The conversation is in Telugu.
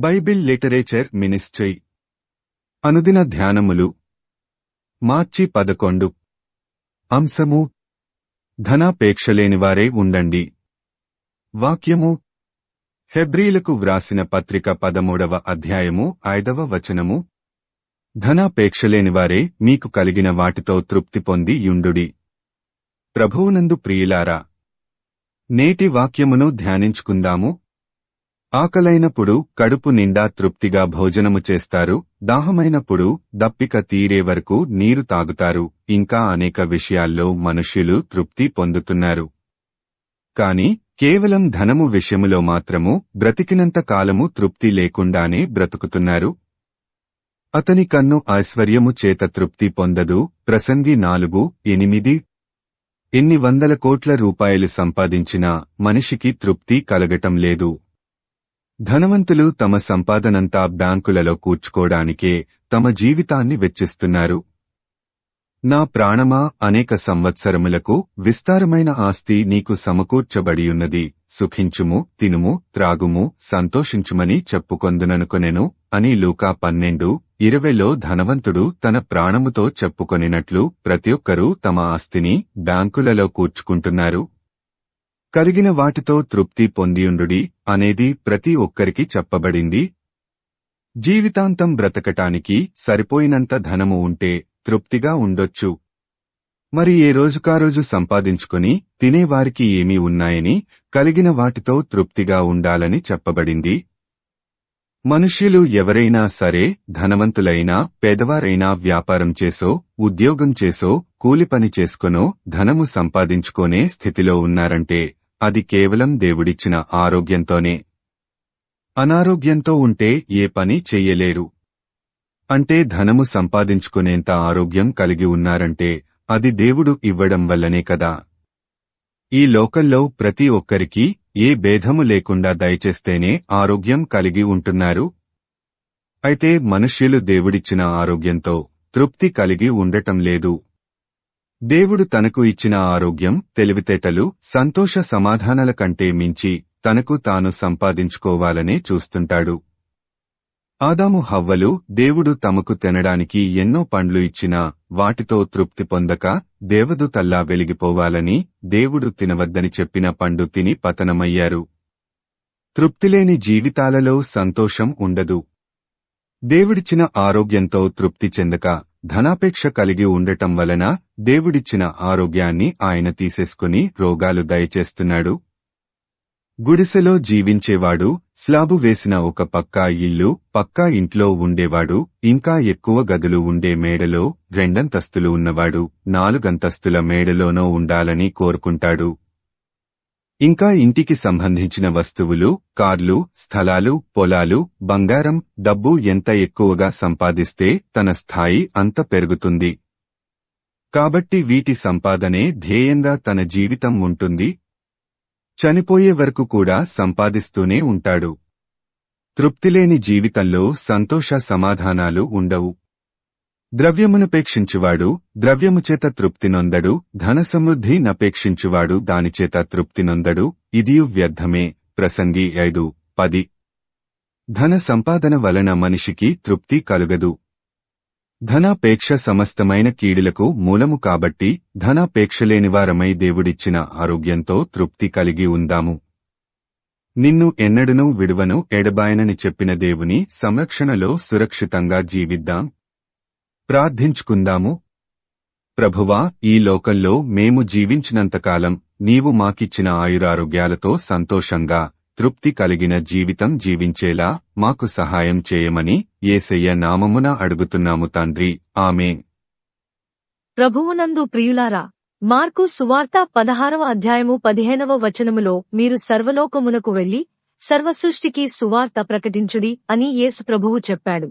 Bible literature ministry. అనుదిన ధ్యానములు. మార్చి పదకొండు. అంశము. ధనాపేక్షలేనివారే ఉండండి. వాక్యము. హెబ్రీలకు వ్రాసిన పత్రిక పదమూడవ అధ్యాయము ఐదవ వచనము. ధనాపేక్షలేనివారే మీకు కలిగిన వాటితో తృప్తి పొంది యుండుడి. ప్రభువునందు ప్రియులారా నేటి వాక్యమును ధ్యానించుకుందాము. ఆకలైనప్పుడు కడుపు నిండా తృప్తిగా భోజనము చేస్తారు దాహమైనప్పుడు దప్పిక తీరే వరకు నీరు తాగుతారు ఇంకా అనేక విషయాల్లో మనుష్యులు తృప్తి పొందుతున్నారు. కాని కేవలం ధనము విషయములో మాత్రము బ్రతికినంత కాలము తృప్తి లేకుండానే బ్రతుకుతున్నారు. అతని కన్ను ఐశ్వర్యము చేత తృప్తి పొందదు. ప్రసంగి నాలుగు ఎనిమిది. ఎన్ని వందల కోట్ల రూపాయలు సంపాదించినా మనిషికి తృప్తి కలగటం లేదు. ధనవంతులు తమ సంపాదనంతా బ్యాంకులలో కూర్చుకోవడానికే తమ జీవితాన్ని వెచ్చిస్తున్నారు. నా ప్రాణమా అనేక సంవత్సరములకు విస్తారమైన ఆస్తి నీకు సమకూర్చబడియున్నది. సుఖించుము తినుము త్రాగుము సంతోషించుమని చెప్పుకొందుననుకొనెను అని లూకా పన్నెండు ఇరవైలో ధనవంతుడు తన ప్రాణముతో చెప్పుకొనినట్లు ప్రతి ఒక్కరూ తమ ఆస్తిని బ్యాంకులలో కూర్చుకుంటున్నారు. కలిగిన వాటితో తృప్తి పొందియుండుడి అనేది ప్రతి ఒక్కరికి చెప్పబడింది. జీవితాంతం బ్రతకటానికి సరిపోయినంత ధనము ఉంటే తృప్తిగా ఉండొచ్చు. మరి ఏ రోజుకారోజు సంపాదించుకుని తినేవారికి ఏమీ ఉన్నాయని కలిగిన వాటితో తృప్తిగా ఉండాలని చెప్పబడింది. మనుష్యులు ఎవరైనా సరే ధనవంతులైనా పేదవారైనా వ్యాపారం చేసో ఉద్యోగం చేసో కూలిపని చేసుకునో ధనము సంపాదించుకోనే స్థితిలో ఉన్నారంటే అది కేవలం దేవుడిచ్చిన ఆరోగ్యంతోనే. అనారోగ్యంతో ఉంటే ఏ పని చెయ్యలేరు. అంటే ధనము సంపాదించుకునేంత ఆరోగ్యం కలిగి ఉన్నారంటే అది దేవుడు ఇవ్వడం వల్లనే కదా. ఈ లోకల్లో ప్రతి ఒక్కరికి ఏ భేదము లేకుండా దయచేస్తేనే ఆరోగ్యం కలిగి ఉంటున్నారు. అయితే మనుష్యులు దేవుడిచ్చిన ఆరోగ్యంతో తృప్తి కలిగి ఉండటం లేదు. దేవుడు తనకు ఇచ్చిన ఆరోగ్యం తెలివితేటలు సంతోష సమాధానాల కంటే మించి తనకు తాను సంపాదించుకోవాలనే చూస్తుంటాడు. ఆదాము హవ్వలు దేవుడు తమకు తినడానికి ఎన్నో పండ్లు ఇచ్చినా వాటితో తృప్తి పొందక దేవదూతల్లా వెలిగిపోవాలని దేవుడు తినవద్దని చెప్పిన పండు తిని పతనమయ్యారు. తృప్తిలేని జీవితాలలో సంతోషం ఉండదు. దేవుడిచ్చిన ఆరోగ్యంతో తృప్తి చెందక ధనాపేక్ష కలిగి ఉండటం వలన దేవుడిచ్చిన ఆరోగ్యాన్ని ఆయన తీసేసుకుని రోగాలు దయచేస్తున్నాడు. గుడిసెలో జీవించేవాడు స్లాబు వేసిన ఒక పక్కా ఇల్లు పక్కా ఇంట్లో ఉండేవాడు ఇంకా ఎక్కువ గదులు ఉండే మేడలో రెండంతస్తులు ఉన్నవాడు నాలుగంతస్తుల మేడలోనో ఉండాలని కోరుకుంటాడు. ఇంకా ఇంటికి సంబంధించిన వస్తువులు కార్లు స్థలాలు పొలాలు బంగారం డబ్బు ఎంత ఎక్కువగా సంపాదిస్తే తన స్థాయి అంత పెరుగుతుంది. కాబట్టి వీటి సంపాదనే ధ్యేయంగా తన జీవితం ఉంటుంది. చనిపోయే వరకు కూడా సంపాదిస్తూనే ఉంటాడు. తృప్తిలేని జీవితంలో సంతోష సమాధానాలు ఉండవు. ద్రవ్యమునపేక్షించువాడు ద్రవ్యముచేత తృప్తి నొందడు ధనసమృద్ధి నపేక్షించువాడు దానిచేత తృప్తి నొందడు ఇదియు వ్యర్థమే. ప్రసంగి ఐదు పది. ధన సంపాదన వలన మనిషికి తృప్తి కలుగదు. ధనాపేక్ష సమస్తమైన కీడులకు మూలము కాబట్టి ధనాపేక్షలేనివారమై దేవుడిచ్చిన ఆరోగ్యంతో తృప్తి కలిగి ఉందాము. నిన్ను ఎన్నడనూ విడువను ఎడబాయనని చెప్పిన దేవుని సంరక్షణలో సురక్షితంగా జీవిద్దాం. ప్రార్థించుకుందాము. ప్రభువా ఈ లోకంలో మేము జీవించినంతకాలం నీవు మాకిచ్చిన ఆయురారోగ్యాలతో సంతోషంగా తృప్తి కలిగిన జీవితం జీవించేలా మాకు సహాయం చేయమని ఏసయ్య నామమున అడుగుతున్నాము తండ్రి. ఆమె ప్రభువునందు ప్రియులారా మార్కు సువార్త పదహారవ అధ్యాయము పదిహేనవ వచనములో మీరు సర్వలోకమునకు వెళ్ళి సర్వసృష్టికి సువార్త ప్రకటించుడి అని యేసు ప్రభువు చెప్పాడు.